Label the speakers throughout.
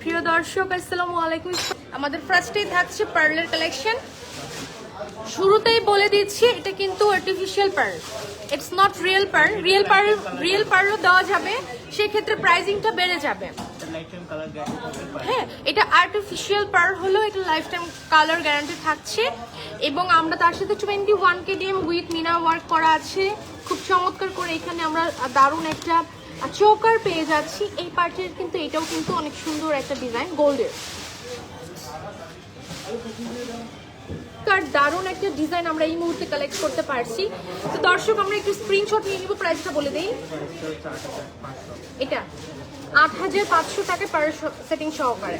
Speaker 1: প্রিয় দর্শক, আসসালামু আলাইকুম। আমাদের ফার্স্টেই থাকছে পার্লের কালেকশন শুরুতেই বলে দিচ্ছি, এটা কিন্তু artificial pearl it's not real pearl real pearl real পার্লও দেওয়া যাবে, সেক্ষেত্রে প্রাইসিংটা বেড়ে যাবে। হ্যাঁ এটা আর্টিফিশিয়াল পার্ল হলেও এটা লাইফ টাইম কালার গ্যারান্টি থাকছে। এবং আমরা তার সাথে twenty one KDM with Meena work করা আছে। খুব চমৎকার করে এখানে আমরা দারুণ একটা চৌকার পেয়ে যাচ্ছি। এই পার্টের কিন্তু এটাও কিন্তু অনেক সুন্দর একটা ডিজাইন গোল্ডের। কার দারুণ একটা ডিজাইন আমরা এই মুহূর্তে কালেক্ট করতে পারছি। তো দর্শক, আমরা একটু স্ক্রিনশট নিয়ে নিব প্রাইসটা বলে দেই। এটা আট হাজার পাঁচশো টাকা পার সেটিং সহকারে।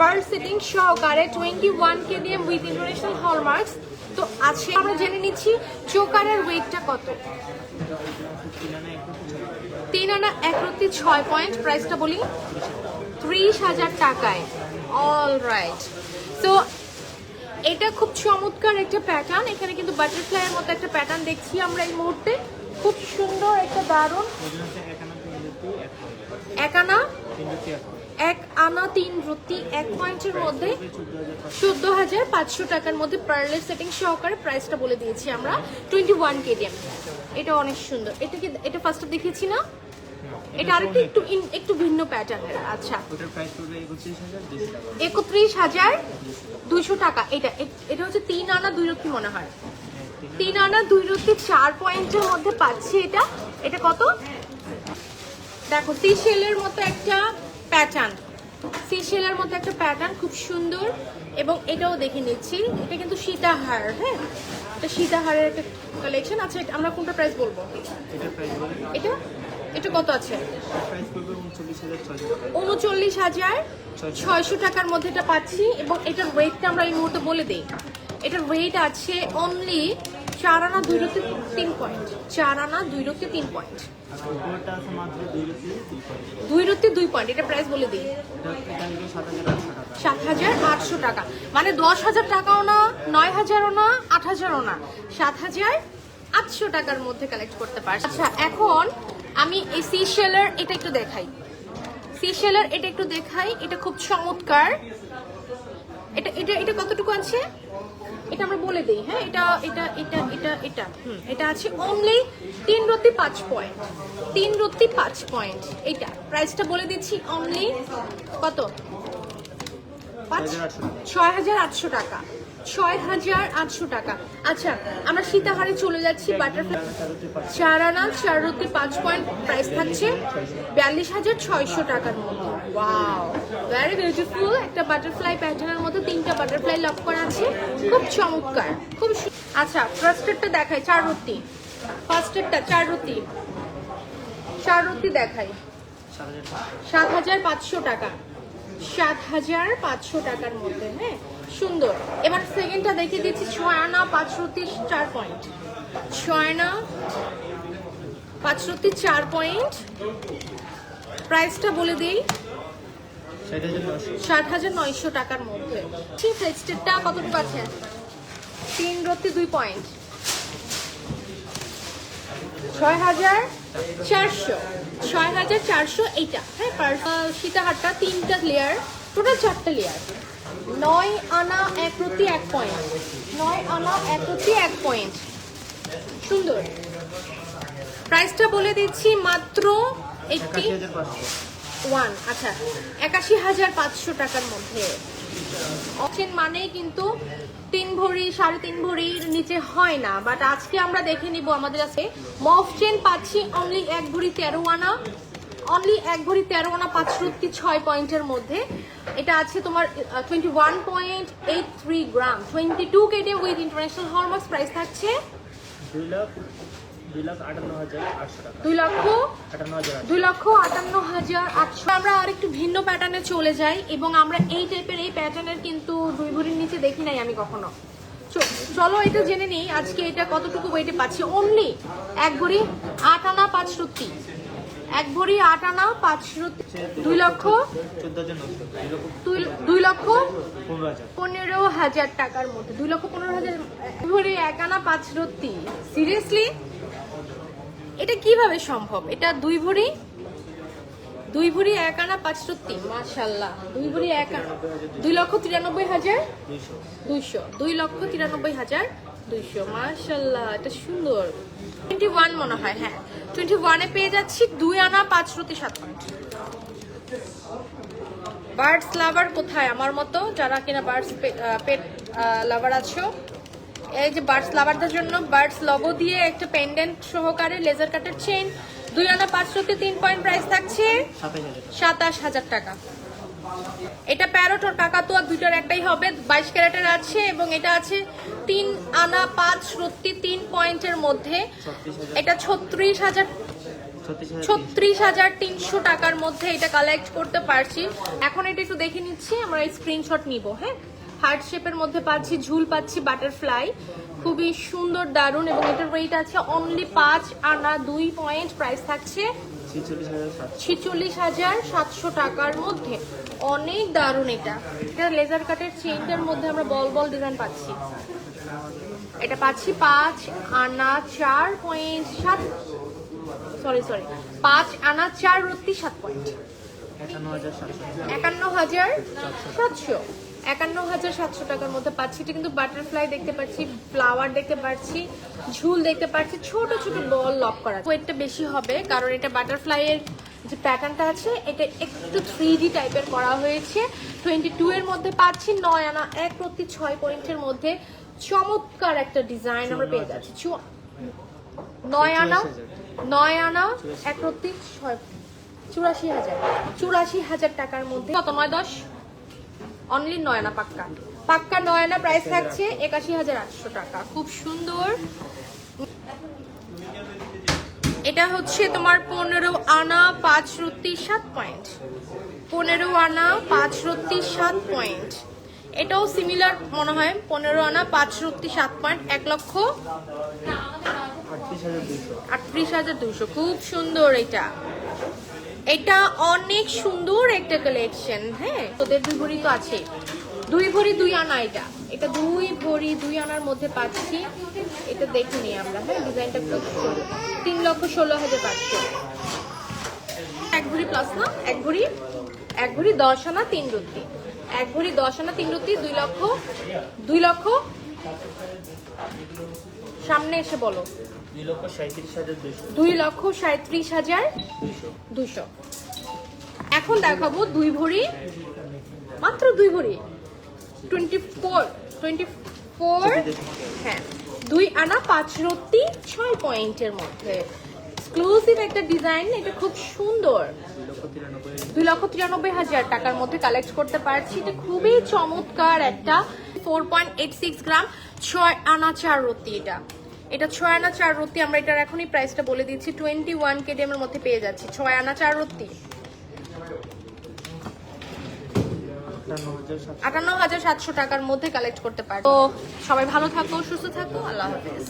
Speaker 1: পার সেটিং সহকারে twenty one KDM with international hallmarks তো আজকে আমরা জেনে নিচ্ছি চোকারের ওয়েটটা কত। তিন আনা এক রত্তি ছয় পয়েন্ট প্রাইসটা বলি ত্রিশ হাজার টাকায়। অল রাইট তো এটা খুব চমৎকার একটা প্যাটার্ন এখানে কিন্তু বাটারফ্লাইয়ের মতো একটা প্যাটার্ন দেখছি আমরা এই মুহূর্তে। খুব সুন্দর একটা দারুণ
Speaker 2: এক
Speaker 1: আনা
Speaker 2: এক
Speaker 1: আনা, তিন রুটি এক পয়েন্টের মধ্যে
Speaker 2: চোদ্দ হাজার পাঁচশো
Speaker 1: টাকার মধ্যে পার্লের সেটিং সহকারে প্রাইসটা বলে দিয়েছি আমরা টোয়েন্টি ওয়ান কেডিএম এটা অনেক সুন্দর। এটা কি এটা ফার্স্টে দেখিয়েছি না? এটা আরেকটু একটু একটু ভিন্ন প্যাটার্নের আচ্ছা।
Speaker 2: একত্রিশ হাজার
Speaker 1: দুইশো টাকা। এটা এটা হচ্ছে তিন আনা দুই রত্তি মনে হয়।
Speaker 2: হ্যাঁ, তিন
Speaker 1: আনা। দুই রত্তি চার পয়েন্টের মধ্যে পাচ্ছি এটা। এটা কত? দেখো সিশেলের মতো একটা প্যাটার্ন সিশেলের মতো একটা প্যাটার্ন খুব সুন্দর। এবং এটাও দেখে নিচ্ছি। এটা কিন্তু সীতাহার হ্যাঁ? এটা সীতাহারের একটা কালেকশন আছে। আমরা কোনটা প্রাইস বলব? এটা এটা? কত আছে?
Speaker 2: উনচল্লিশ হাজার। ছয়শো।
Speaker 1: টাকার মধ্যে এটা পাচ্ছি এবং এটার ওয়েটটা আমরা এই মুহূর্তে বলে দিই। এটার ওয়েট আছে অনলি চার আনা দুই রতি তিন পয়েন্ট চার আনা দুই রতি তিন পয়েন্ট
Speaker 2: দুই রুটি দুই পয়েন্ট
Speaker 1: এটা প্রাইস বলে দিই।
Speaker 2: সাত হাজার আটশো টাকা।
Speaker 1: মানে দশ হাজার টাকাও না, নয় হাজারও না, আট হাজারও না। সাত হাজার আটশো টাকার মধ্যে কালেক্ট করতে পারছি। আচ্ছা এখন আমি এই সি শেলার এটা একটু দেখাই। সি শেলার এটা একটু দেখাই, এটা খুব চমৎকার। এটা এটা এটা কতটুকু আছে? এটা আমরা বলে দিই হ্যাঁ? এটা এটা এটা এটা এটা। হুম এটা আছে অনলি তিন রত্তি পাঁচ পয়েন্ট তিন রত্তি পাঁচ পয়েন্ট এটা প্রাইসটা বলে দিচ্ছি অনলি কত? পাঁচ? ছয় হাজার আটশো টাকা। ছয় হাজার আটশো টাকা। আচ্ছা আমরা সীতাহারে চলে যাচ্ছি বাটারফ্লাই
Speaker 2: চার
Speaker 1: আনা চার রুটি পাঁচ পয়েন্ট প্রাইস থাকছে বিয়াল্লিশ হাজার ছয়শো টাকার মধ্যে। ওয়াও ভেরি বিউটিফুল একটা বাটারফ্লাই প্যাটার্নের মধ্যে তিনটা বাটারফ্লাই লক করা আছে। খুব চমৎকার খুব আচ্ছা ফার্স্টেরটা দেখাই চার রুটি ফার্স্টেরটা চার রুটি চার রুটি দেখাই
Speaker 2: সাত হাজার
Speaker 1: পাঁচশো টাকা। সাত হাজার পাঁচশো টাকার মধ্যে হ্যাঁ? সুন্দর। এবার সেকেন্ডটা দেখে দিচ্ছি ছয় আনা পাঁচশোটি চার পয়েন্ট ছয় আনা পাঁচশোটি চার পয়েন্ট প্রাইসটা বলে দিই।
Speaker 2: ষাট হাজার
Speaker 1: নয়শো টাকার মধ্যে। ঠিক ফেস্টেরটা কতটুকু আছে? তিন রত্তি দুই পয়েন্ট ছয় হাজার চারশো। ছয় হাজার চারশো এইটা। হ্যাঁ সীতাহারটা তিনটা লেয়ার টোটাল চারটা লেয়ার নয় আনা এক রত্তি এক পয়েন্ট। নয় আনা এক রত্তি এক পয়েন্ট। সুন্দর। প্রাইসটা বলে দিচ্ছি মাত্র
Speaker 2: পাঁচশো
Speaker 1: ওয়ান। আচ্ছা একাশি হাজার পাঁচশো টাকার মধ্যে। অপশন মানেই কিন্তু তিন ভরি, সাড়ে তিন ভরির নিচে হয় না। বাট আজকে আমরা দেখে নিব আমাদের কাছে। মফ চেন পাচ্ছি অনলি এক ভরি তেরো আনা। অনলি এক ভরি তেরো আনা পাঁচ রুটি ছয় পয়েন্টের মধ্যে। এটা আছে তোমার twenty one point eight three gram. Twenty two KD with international hallmarks price থাকছে
Speaker 2: দুই
Speaker 1: লক্ষ দুই লক্ষ আটান্ন হাজার আটশো। আমরা আর একটু ভিন্ন প্যাটার্নে চলে যাই এবং আমরা এই টাইপের এই প্যাটার্নের কিন্তু দুই ভরির নিচে দেখি নাই আমি কখনো। চলো এটা জেনে নিই আজকে এটা কতটুকু ওয়েটে পাচ্ছি। অনলি এক ভরি আট আনা পাঁচ এক ভরি আট আনা, পাঁচ দুই লক্ষ
Speaker 2: দুই লক্ষ পনেরো হাজার
Speaker 1: টাকার মধ্যে দুই লক্ষ পনেরো হাজার ভরি এক আনা, পাঁচ রুটি সিরিয়াসলি এটা কীভাবে সম্ভব? এটা দুই ভরি দুই ভরি এক আনা, পাঁচ রত্তি মাশাল্লাহ দুই ভরি এক আনা, দুই লক্ষ তিরানব্বই হাজার
Speaker 2: দুইশো,
Speaker 1: দুই লক্ষ তিরানব্বই হাজার দুইশো। মাশাল্লাহ এটা সুন্দর। টোয়েন্টি ওয়ান মনে হয় হ্যাঁ। টোয়েন্টি ওয়ানে পেয়ে যাচ্ছি দুই আনা পাঁচ রতি সাত পয়েন্ট। বার্ডস লাভার কোথায়? আমার মতো যারা কিনা বার্ডস পেট লাভার আছো এই যে বার্ডস লাভারদের জন্য বার্ডস লগো দিয়ে একটা পেন্ডেন্ট সহকারে লেজার কাটের চেন দুই আনা পাঁচ রতি তিন পয়েন্ট প্রাইস থাকছে
Speaker 2: সাতাশ হাজার
Speaker 1: টাকা। এটা প্যারোট আর কাকাতুয়া দুইটার একটাই হবে। বাইশ ক্যারেটের আছে এবং এটা আছে তিন আনা পাঁচ রত্তি তিন পয়েন্টের মধ্যে। এটা ছত্রিশ হাজার
Speaker 2: ছত্রিশ হাজার
Speaker 1: তিনশো টাকার মধ্যে এটা কালেক্ট করতে পারছি। এখন এটা একটু দেখে নিচ্ছি, আমরা স্ক্রিনশট নিব হ্যাঁ? হার্ট শেপের মধ্যে পাচ্ছি, ঝুল পাচ্ছি বাটারফ্লাই খুবই সুন্দর, দারুণ এবং এটার ওয়েট আছে অনলি পাঁচ আনা, দুই পয়েন্ট প্রাইস থাকছে
Speaker 2: ছিচল্লিশ হাজার সাতশো
Speaker 1: টাকার মধ্যে। অনেক দারুণ এটা। এটা লেজার কাটের চেইনটার মধ্যে আমরা বল বল ডিজাইন পাচ্ছি। এটা পাচ্ছি পাঁচ আনা চার পয়েন্ট সাত সরি সরি পাঁচ আনা চার রত্তি সাত পয়েন্ট
Speaker 2: একান্ন হাজার সাতশো।
Speaker 1: একান্ন হাজার সাতশো টাকার মধ্যে পাচ্ছি। এটা কিন্তু বাটারফ্লাই দেখতে পাচ্ছি ফ্লাওয়ার দেখতে পাচ্ছি ঝুল দেখতে পাচ্ছি ছোট ছোট বল লক করা। ওয়েটটা বেশি হবে কারণ এটা বাটারফ্লাই এর যে প্যাটার্নটা আছে এটা একটু থ্রি ডি টাইপের করা হয়েছে। টোয়েন্টি টু এর মধ্যে পাচ্ছি নয় আনা এক প্রতি ছয় পয়েন্টের মধ্যে চমৎকার একটা ডিজাইন আমরা পেয়ে যাচ্ছি। নয় আনা নয় আনা এক প্রতি ছয় চুরাশি হাজার। চুরাশি হাজার টাকার মধ্যে কত নয় দশ? অনলি নয়না পাক্কা। পাক্কা নয়না প্রাইস থাকছে একাশি হাজার আটশো টাকা। খুব সুন্দর। এটা হচ্ছে তোমার পনেরো আনা পাঁচ রত্তি সাত পয়েন্ট। পনেরো আনা পাঁচ রত্তি সাত পয়েন্ট। এটাও সিমিলার মনে হয়, পনেরো আনা পাঁচ রত্তি সাত পয়েন্ট, এক লক্ষ
Speaker 2: আটত্রিশ হাজার
Speaker 1: দুশো খুব সুন্দর এটা। এটা অনেক সুন্দর একটা কালেকশন হ্যাঁ? তোদের দুই ভরি তো আছে। দুই ভরি দুই আনা এটা। এটা দুই ভরি দুই আনার মধ্যে পাচ্ছি। এটা দেখে নিই আমরা হ্যাঁ? ডিজাইনটা তিন লক্ষ ষোলো হাজার পাঁচশো। এক ভরি প্লাস না? এক ভরি? এক ভরি দশ আনা তিন রুটি। এক ভরি দশ আনা তিন রুটি, দুই লক্ষ দুই লক্ষ। সামনে এসে বলো।
Speaker 2: দুই লক্ষ সাঁত্রিশ হাজার
Speaker 1: দুশো এখন দেখাবো দুই ভরি মাত্র দুই ভরি। টোয়েন্টি ফোর টোয়েন্টি ফোর হ্যাঁ দুই আনা পাঁচ রত্তি ছয় পয়েন্টের মধ্যে। এক্সক্লুসিভ একটা ডিজাইন এটা খুব সুন্দর।
Speaker 2: দুই লক্ষ তিরানব্বই
Speaker 1: হাজার টাকার মধ্যে কালেক্ট করতে পারছি। এটা খুবই চমৎকার একটা four point eight six gram ছয় আনা চার রত্তি এটা। এটা ছয় আনা চার রত্তি আমরা এটার এখনই প্রাইসটা বলে দিচ্ছি টোয়েন্টি ওয়ান কেডিএম এর মধ্যে পেয়ে যাচ্ছি। ছয় আনা চার রত্তি আটান্ন হাজার সাতশো টাকার মধ্যে কালেক্ট করতে পারো তো সবাই ভালো থাকো, সুস্থ থাকো, আল্লাহ হাফেজ।